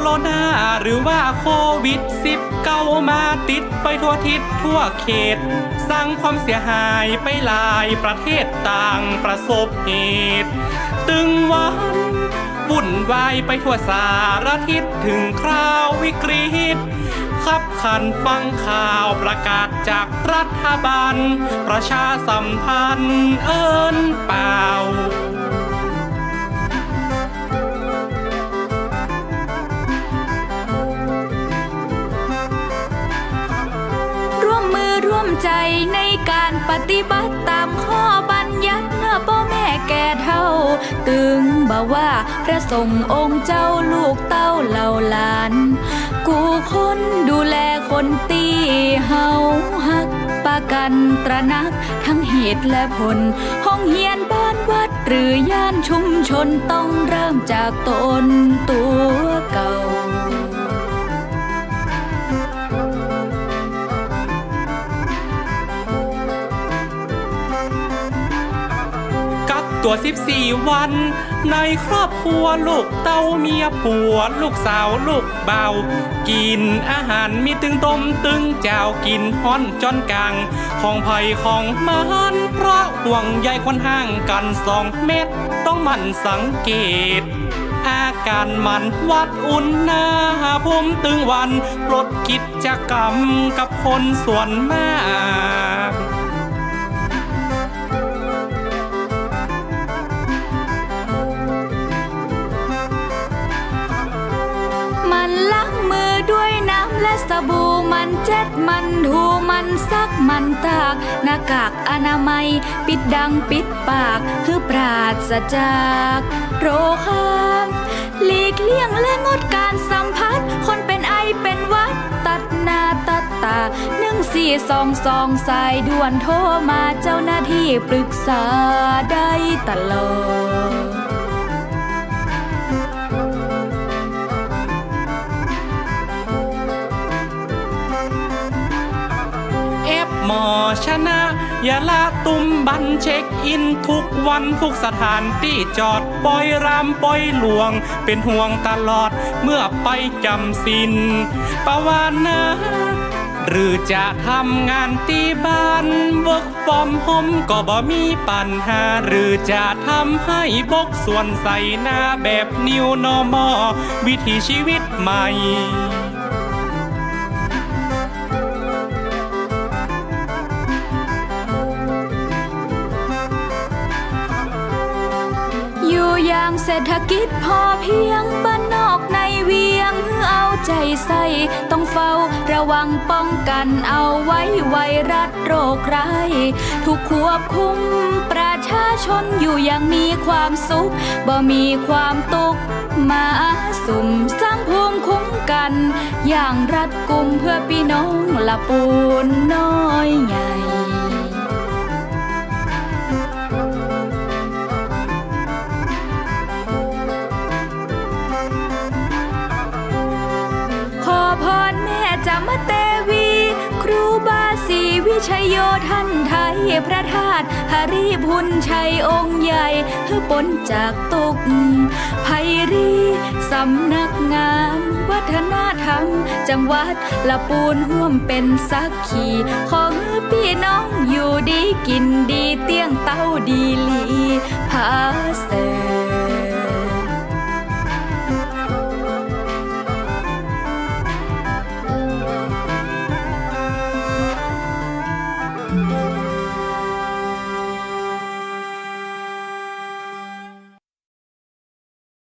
โรนาหรือว่าโควิด19มาติดไปทั่วทิศทั่วเขต สร้างความเสียหายไปหลายประเทศต่างประสบเหตุ ตึงวันวุ่นวายไปทั่วสารทิศถึงคราววิกฤตขับขันฟังข่าวประกาศจากรัฐบาล ประชาสัมพันธ์เอินเปล่า ใจในการปฏิบัติตามข้อบัญญัติเนื้อพ่อแม่แก่เท่า ตึงบ่าว่าพระสงฆ์องค์เจ้าลูกเต้าเหล่าหลาน กูคนดูแลคนตีเฮาฮักประกันตระนักทั้งเหตุและผล ห้องเฮียนบ้านวัดหรือย่านชุมชนต้องเริ่มจากตนตัวเก่าัว14วัน ในครอบครัวลูกเต้าเมียผัวลูกสาวลูกเบา กินอาหารมีตึงต้มตึงเจ้ากินฮ้อนจอนกลาง ของไผ่ของมันเพราะห่วงใยคนห่างกันสองเมตร ต้องหมั่นสังเกตอาการมันวัดอุ่นหน้าผมตึงวัน ปลดกิจกรรมกับคนส่วนมาก และสบู่มันเจ็ดมันถูมันซักมันตากหน้ากากอนามัย ปิดดังปิดปาก คือปราศจากโรคามหลีกเลี่ยงและงดการสัมผัส คนเป็นไอเป็นวัดตัดหน้าตัดตาหนึ่งสี่สองสองสายด่วนโทรมาเจ้าหน้าที่ปรึกษาได้ตลอด ชนะ อย่าละตุ้มบันเช็คอินทุกวันทุกสถานที่จอดปลอยรามปลอยหลวง เป็นห่วงตลอดเมื่อไปจำสินปาวานนาหรือจะทำงานที่บ้าน work from home ก็บ่มีปัญหา หรือจะทำให้บกส่วนใส่หน้าแบบ new normal วิถีชีวิตใหม่ อย่างเศรษฐกิจพอเพียงบ้านนอกในเวียงเอาใจใส่ต้องเฝ้าระวังป้องกันเอาไว้ไวรัสโรคร้ายถูกควบคุมประชาชนอยู่อย่างมีความสุขบ่มีความตุกมาสุ่มสร้างภูมิคุ้มกัน อย่างรัดกุมเพื่อพี่น้องละปูนน้อยใหญ่ มามเตวี ครูบาศรีวิชัยโยท่านไทยพระธาตุหริพุนชัยองค์ใหญ่เพื่อปนจากตุกไพรีสำนักงาน วัฒนธรรม จังหวัดละปูนห่วมเป็นสักขีขอพี่น้องอยู่ดีกินดีเตี้ยงเต้าดีหลีพาเส